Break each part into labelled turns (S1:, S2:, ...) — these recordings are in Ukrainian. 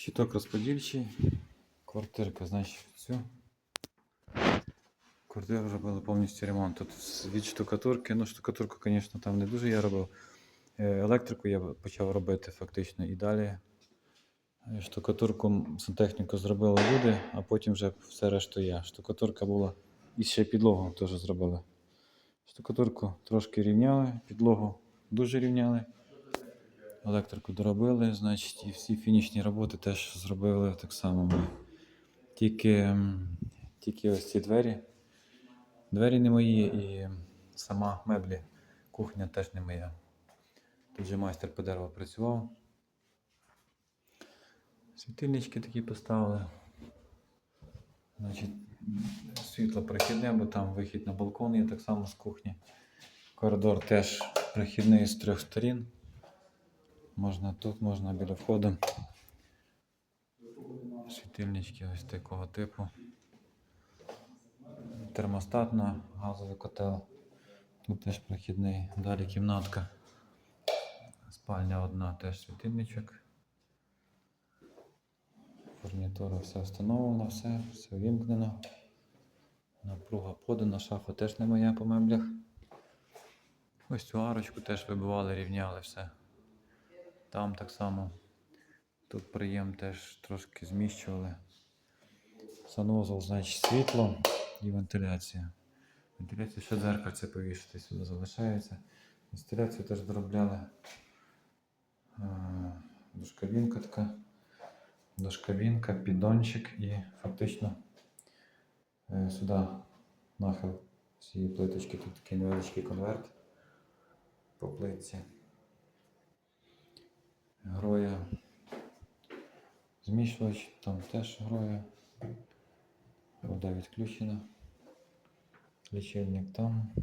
S1: Щиток розподільчий. Квартирка, значить, цю. Квартиру робили повністю ремонт. Тут від штукатурки. Ну, штукатурку, звісно, там не дуже я робив. Е, Електрику я почав робити фактично і далі. Е, Штукатурку сантехніку зробили люди, а потім вже все решту я. Штукатурка була і ще підлогу теж зробили. Штукатурку трошки рівняли, підлогу дуже рівняли. Електрику доробили, значить, і всі фінішні роботи теж зробили так само ми. Тільки, тільки ось ці двері. Двері не мої і сама меблі, кухня теж не моя. Тут же майстер по дереву працював. Світильнички такі поставили. Значить, світло прохідне, бо там вихід на балкон є так само з кухні. Коридор теж прохідний з трьох сторін. Можна тут, можна біля входу. Світильнички ось такого типу. Термостатна, газовий котел. Тут теж прохідний. Далі кімнатка. Спальня одна, теж світильничок. Фурнітура все встановлено, все, все вімкнено. Напруга подана, шафа теж не моя по меблях. Ось цю арочку теж вибивали, рівняли все. Там так само. Тут приєм теж трошки зміщували. Санузел, значить, світло і вентиляція. Вентиляція ще дзеркальце повішати сюди залишається. Інсталяцію теж доробляли. Дошкабінка така. Дошкабінка, піддончик і фактично е, сюди нахил цієї плиточки. Тут такий невеличкий конверт по плитці. Гроя. Змішувач, там теж гроя. Вода відключена. Лічильник там.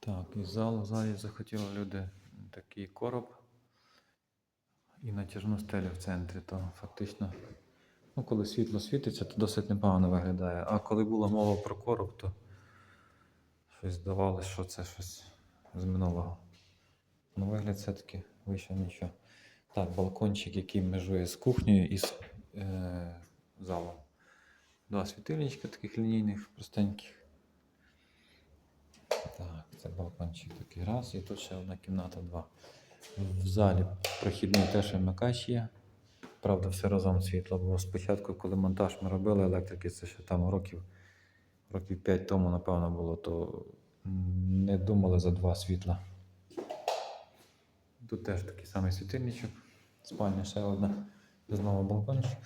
S1: Так, і зал. Залі захотіли люди такий короб і натяжну стелю в центрі, то фактично, ну, коли світло світиться, то досить непогано виглядає. А коли була мова про короб, то щось здавалося, що це щось з минулого. Ну, вигляд все-таки вийшов нічого. Так, балкончик, який межує з кухнею і з е, залом. Два світильничка таких лінійних, простеньких. Так, це балкончик такий раз, і тут ще одна кімната, два. В залі прохідний теж вмикач є. Правда, все разом світло було. Спочатку, коли монтаж ми робили електрики, це ще там років, років 5 тому, напевно, було, то не думали за два світла. Тут теж такий самий світильничок. Спальня ще одна. Знову балкончик.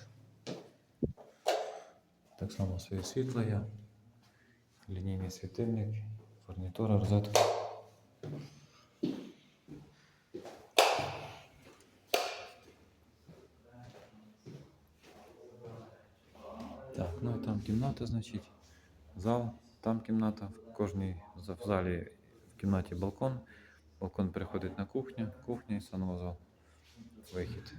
S1: Так само своє світло є. Лінійний світильник, фурнітура, розетка. Так, ну і там кімната, значить, зал, там кімната, в кожній в залі в кімнаті балкон. Балкон переходить на кухню, кухня і санвузол. Вихід.